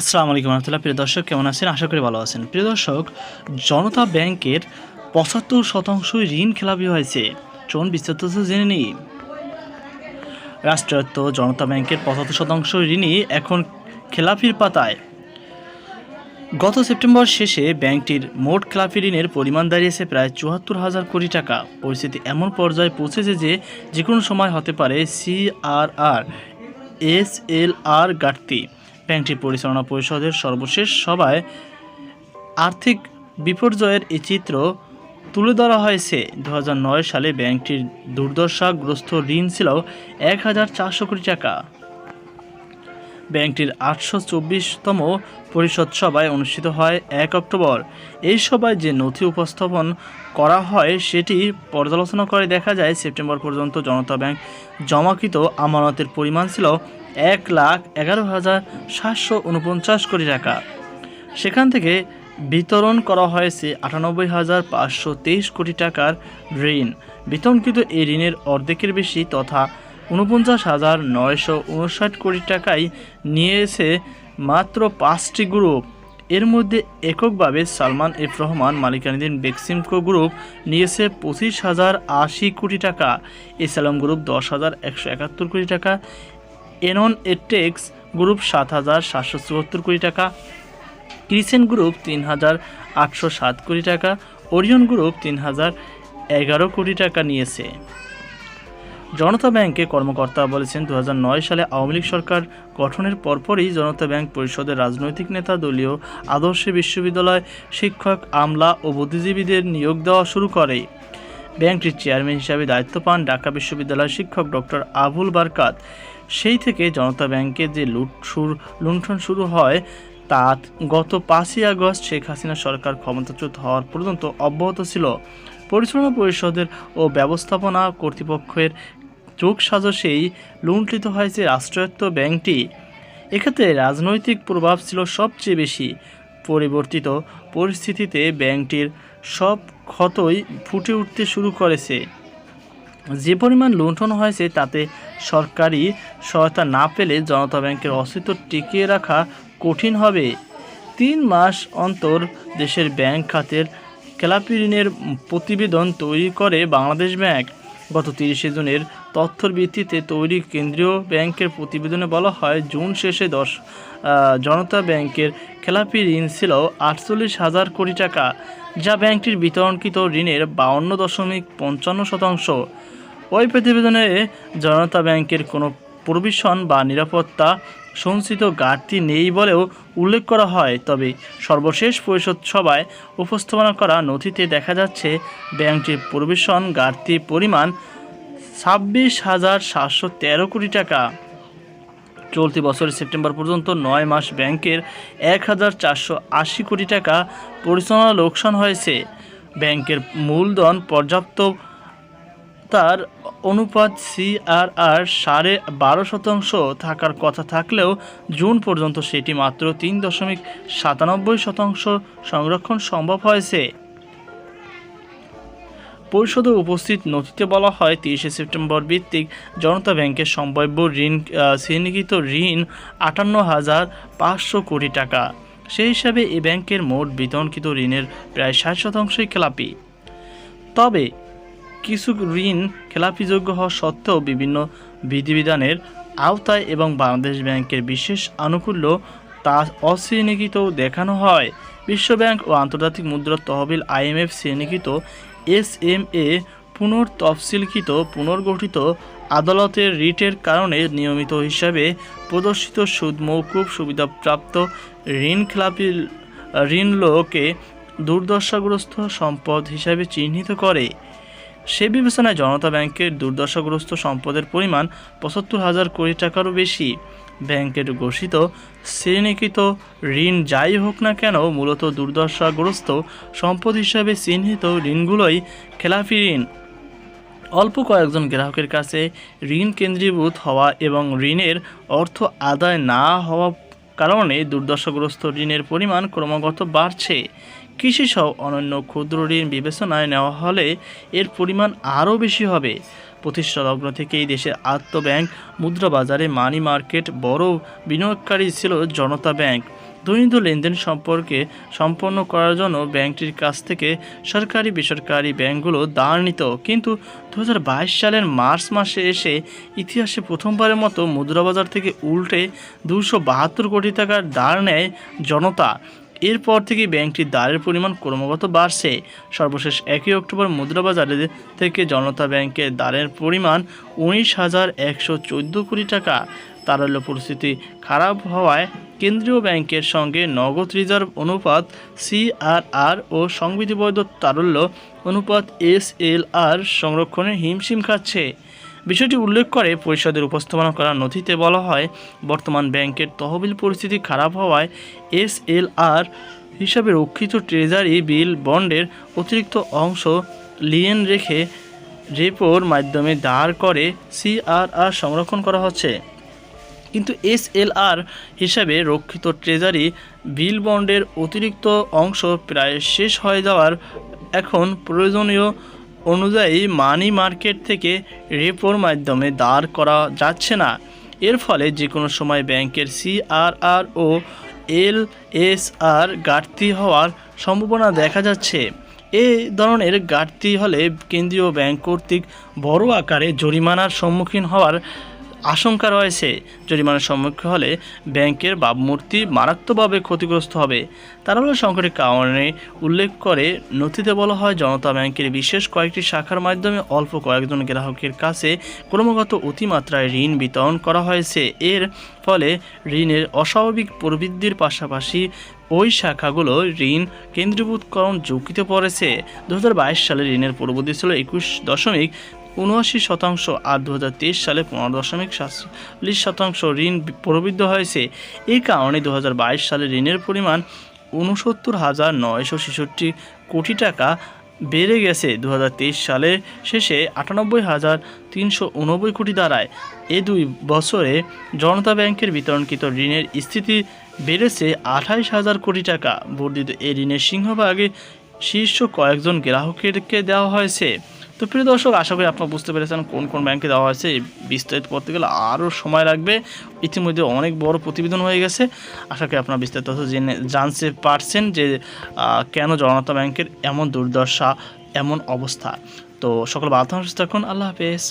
আসসালামু আলাইকুম রহমতুল্লাহ। প্রিয় দর্শক, কেমন আছেন? আশা করি ভালো আছেন। প্রিয় দর্শক, জনতা ব্যাংকের পঁচাত্তর শতাংশ ঋণ খেলাপি হয়েছে। চলুন বিস্তারিত জেনে নিই। রাষ্ট্রায়ত্ত জনতা ব্যাংকের পঁচাত্তর শতাংশ ঋণই এখন খেলাপির পাতায়। গত সেপ্টেম্বর শেষে ব্যাংকটির মোট খেলাপি ঋণের পরিমাণ দাঁড়িয়েছে প্রায় চুয়াত্তর হাজার কোটি টাকা। পরিস্থিতি এমন পর্যায়ে পৌঁছেছে যে যে কোনো সময় হতে পারে সিআরআর এস এল আর ঘাটতি। ব্যাংকটির পরিচালনা পরিষদের সর্বশেষ সভায় আর্থিক বিপর্যয়ের এই চিত্র তুলে ধরা হয়েছে। দুহাজার নয় সালে ব্যাংকটির দুর্দশাগ্রস্ত ঋণ ছিল এক হাজার চারশো কোটি টাকা। ব্যাংকটির আটশো চব্বিশতম পরিষদ সভায় অনুষ্ঠিত হয় এক অক্টোবর। এই সভায় যে নথি উপস্থাপন করা হয়, সেটি পর্যালোচনা করে দেখা যায়, সেপ্টেম্বর পর্যন্ত জনতা ব্যাংক জমাকৃত আমানতের পরিমাণ ছিল এক লাখ এগারো হাজার সাতশো উনপঞ্চাশ কোটি টাকা। সেখান থেকে বিতরণ করা হয়েছে আটানব্বই হাজার পাঁচশো তেইশ কোটি টাকার ঋণ। বিতরণকৃত এই ঋণের অর্ধেকের বেশি তথা উনপঞ্চাশ হাজার নয়শো উনষাট কোটি টাকাই নিয়েছে মাত্র পাঁচটি গ্রুপ। এর মধ্যে এককভাবে সালমান এফ রহমান, মালিকানাধীন বেক্সিমকো গ্রুপ নিয়েছে পঁচিশ হাজার আশি কোটি টাকা। এসালাম গ্রুপ দশ হাজার একশো একাত্তর কোটি টাকা। এনন এটেক্স গ্রুপ সাত হাজার সাতশো চুয়াত্তর কোটি টাকা ক্রিসেন গ্রুপ তিন হাজার আটশো সাত কোটি টাকা ওরিয়ন গ্রুপ তিন হাজার এগারো কোটি টাকা নিয়েছে। জনতা ব্যাংকে কর্মকর্তা বলেছেন দু হাজার নয় সালে আওয়ামী লীগ সরকার গঠনের পরপরই জনতা ব্যাংক পরিষদের রাজনৈতিক নেতা, দলীয় আদর্শে বিশ্ববিদ্যালয় শিক্ষক, আমলা ও বুদ্ধিজীবীদের নিয়োগ দেওয়া শুরু করে। ব্যাংকটির চেয়ারম্যান হিসাবে দায়িত্ব পান ঢাকা বিশ্ববিদ্যালয়ের শিক্ষক ডক্টর আবুল বারকাত। সেই থেকে জনতা ব্যাংকে যে লুটসুর লুণ্ঠন শুরু হয়, তা গত পাঁচই আগস্ট শেখ হাসিনা সরকার ক্ষমতাচ্যুত হওয়ার পর্যন্ত অব্যাহত ছিল। পরিচালনা পরিষদের ও ব্যবস্থাপনা কর্তৃপক্ষের চোখ সাজসেই লুণ্ঠিত হয়েছে রাষ্ট্রায়ত্ত ব্যাংকটি। এক্ষেত্রে রাজনৈতিক প্রভাব ছিল সবচেয়ে বেশি। পরিবর্তিত পরিস্থিতিতে ব্যাংকটির সব ক্ষতই ফুটে উঠতে শুরু করেছে। যে পরিমাণ লুণ্ঠন হয়েছে তাতে সরকারি সহায়তা না পেলে জনতা ব্যাংকের অস্তিত্ব টিকিয়ে রাখা কঠিন হবে। তিন মাস অন্তর দেশের ব্যাংক খাতের খেলাপি ঋণের প্রতিবেদন তৈরি করে বাংলাদেশ ব্যাংক। গত তিরিশে জুনের তথ্যর ভিত্তিতে তৈরি কেন্দ্রীয় ব্যাংকের প্রতিবেদনে বলা হয়, জুন শেষে দশ জনতা ব্যাংকের খেলাপি ঋণ ছিল আটচল্লিশ হাজার কোটি টাকা, যা ব্যাংকটির বিতরণকৃত ঋণের বাউন্ন দশমিক পঞ্চান্ন শতাংশ। ওই প্রতিবেদনে জনতা ব্যাংকের কোনো প্রভিশন বা নিরাপত্তা সঞ্চিত ঘাটতি নেই বলেও উল্লেখ করা হয়। তবে সর্বশেষ পরিষদ সভায় উপস্থাপনা করা নথিতে দেখা যাচ্ছে ব্যাংকটির প্রবেশন ঘাটতি পরিমাণ ছাব্বিশ হাজার সাতশো তেরো কোটি টাকা। চলতি বছরের সেপ্টেম্বর পর্যন্ত নয় মাস ব্যাংকের এক হাজার চারশো আশি কোটি টাকা পরিচালনা লোকসান হয়েছে। ব্যাংকের মূলধন পর্যাপ্ত তার অনুপাত সিআরআর সাড়ে বারো শতাংশ থাকার কথা থাকলেও জুন পর্যন্ত সেটি মাত্র তিন দশমিক সাতানব্বই শতাংশ সংরক্ষণ সম্ভব হয়েছে। পরিষদে উপস্থিত নথিতে বলা হয়, তিরিশে সেপ্টেম্বর ভিত্তিক জনতা ব্যাংকের সম্ভাব্য ঋণ শ্রেণীকৃত ঋণ আটান্ন হাজার পাঁচশো কোটি টাকা। সেই হিসাবে এই ব্যাংকের মোট বিতরণকৃত ঋণের প্রায় ষাট শতাংশই খেলাপি। তবে কিছু ঋণ খেলাপিযোগ্য হওয়া সত্ত্বেও বিভিন্ন বিধিবিধানের আওতায় এবং বাংলাদেশ ব্যাংকের বিশেষ আনুকূল্য তা অশ্রেণীকৃত দেখানো হয়। বিশ্বব্যাংক ও আন্তর্জাতিক মুদ্রা তহবিল আইএমএফ শ্রেণীকৃত এস এম এ পুনর্তফসিলকৃত পুনর্গঠিত আদালতের রিটের কারণে নিয়মিত হিসাবে প্রদর্শিত সুদ মৌকুব সুবিধাপ্রাপ্ত ঋণ খেলাপি, ঋণ লোকে দুর্দশাগ্রস্ত সম্পদ হিসাবে চিহ্নিত করে। সে বিবেচনায় জনতা ব্যাংকের দুর্দশাগ্রস্ত সম্পদের পরিমাণ পঁচাত্তর হাজার কোটি টাকারও বেশি। ব্যাংকের ঘোষিত শ্রেণীকৃত ঋণ যাই হোক না কেন মূলত দুর্দশাগ্রস্ত সম্পদ হিসাবে চিহ্নিত ঋণগুলোই খেলাফি ঋণ। অল্প কয়েকজন গ্রাহকের কাছে ঋণ কেন্দ্রীভূত হওয়া এবং ঋণের অর্থ আদায় না হওয়া কারণে দুর্দশাগ্রস্ত ঋণের পরিমাণ ক্রমাগত বাড়ছে। কৃষিসহ অনন্য ক্ষুদ্র ঋণ বিবেচনায় নেওয়া হলে এর পরিমাণ আরও বেশি হবে। প্রতিষ্ঠা লগ্ন থেকেই দেশের আত্মব্যাংক মুদ্রা বাজারে মানি মার্কেট বড় বিনিয়োগকারী ছিল জনতা ব্যাংক। দৈনিক লেনদেন সম্পর্কে সম্পন্ন করার জন্য ব্যাংকটির কাছ থেকে সরকারি, বেসরকারি ব্যাংকগুলো দাঁড় নিত। কিন্তু দু হাজার বাইশ সালের মার্চ মাসে এসে ইতিহাসে প্রথমবারের মতো মুদ্রাবাজার থেকে উল্টে দুশো কোটি টাকার দাঁড় নেয় জনতা। এরপর থেকে ব্যাংকটির দাঁড়ের পরিমাণ ক্রমাগত বাড়ছে। সর্বশেষ একই অক্টোবর মুদ্রাবাজারে থেকে জনতা ব্যাংকের দাঁড়ের পরিমাণ উনিশ হাজার একশো চোদ্দ কোটি টাকা। তারল্য পরিস্থিতি খারাপ হওয়ায় কেন্দ্রীয় ব্যাংকের সঙ্গে নগদ রিজার্ভ অনুপাত সিআরআর ও সংবিধিবদ্ধ তারল্য অনুপাত এসএলআর সংরক্ষণে হিমশিম খাচ্ছে। বিষয়টি উল্লেখ করে পরিষদের উপস্থাপনা করা নথিতে বলা হয়, বর্তমান ব্যাংকের তহবিল পরিস্থিতি খারাপ হওয়ায় এসএলআর হিসাবে রক্ষিত ট্রেজারি বিল বন্ডের অতিরিক্ত অংশ লিয়েন রেখে রেপোর মাধ্যমে দাঁড় করে সিআরআর সংরক্ষণ করা হচ্ছে। কিন্তু এসএলআর হিসাবে রক্ষিত ট্রেজারি বিল বন্ডের অতিরিক্ত অংশ প্রায় শেষ হয়ে যাওয়ার এখন প্রয়োজনীয় অনুযায়ী মানি মার্কেট থেকে রেপোর মাধ্যমে দাঁড় করা যাচ্ছে না। এর ফলে যে কোনো সময় ব্যাংকের সিআরআর ও এল এস আর ঘাটতি হওয়ার সম্ভাবনা দেখা যাচ্ছে। এই ধরনের ঘাটতি হলে কেন্দ্রীয় ব্যাংক কর্তৃক বড় আকারে জরিমানার সম্মুখীন হওয়ার আশঙ্কা রয়েছে, জরিমানার সম্মুখীন হলে ব্যাংকের ভাবমূর্তি মারাত্মকভাবে ক্ষতিগ্রস্ত হবে। তারপরে সংকটের কারণে উল্লেখ করে নথিতে বলা হয়, জনতা ব্যাংকের বিশেষ কয়েকটি শাখার মাধ্যমে অল্প কয়েকজন গ্রাহকের কাছে ক্রমাগত অতিমাত্রায় ঋণ বিতরণ করা হয়েছে। এর ফলে ঋণের অস্বাভাবিক প্রবৃদ্ধির পাশাপাশি ওই শাখাগুলো ঋণ কেন্দ্রীভূতকরণ ঝুঁকিতে পড়েছে। দু হাজার বাইশ সালে ঋণের পূর্ববর্তী ছিল একুশ দশমিক উনআশি শতাংশ আর দু হাজার তেইশ সালে পনেরো দশমিক সাতচল্লিশ শতাংশ ঋণ প্রবৃদ্ধ হয়েছে। এই কারণে দু হাজার বাইশ সালে ঋণের পরিমাণ উনসত্তর হাজার নয়শো ছেষট্টি কোটি টাকা বেড়ে গেছে। দু হাজার তেইশ সালে শেষে আটানব্বই হাজার তিনশো উনব্বই কোটি দাঁড়ায় এ দুই বছরে জনতা ব্যাংকের বিতরণকৃত ঋণের স্থিতি বেড়েছে আঠাইশ হাজার কোটি টাকা। বর্ধিত এই ঋণের সিংহভাগে শীর্ষ কয়েকজন গ্রাহকেরকে দেওয়া হয়েছে। তো প্রিয় দর্শক, আশা করি আপনারা বুঝতে পেরেছেন কোন কোন ব্যাংকে দেওয়া হয়েছে। এই বিস্তারিত পড়তে গেলে আরও সময় লাগবে। ইতিমধ্যে অনেক বড় প্রতিবেদন হয়ে গেছে। আশা করি আপনারা বিস্তারিত জেনে, জানতে পারছেন যে কেন জনতা ব্যাংকের এমন দুর্দশা, এমন অবস্থা। তো সকল বাধ্য থাকুন। আল্লাহ হাফেজ।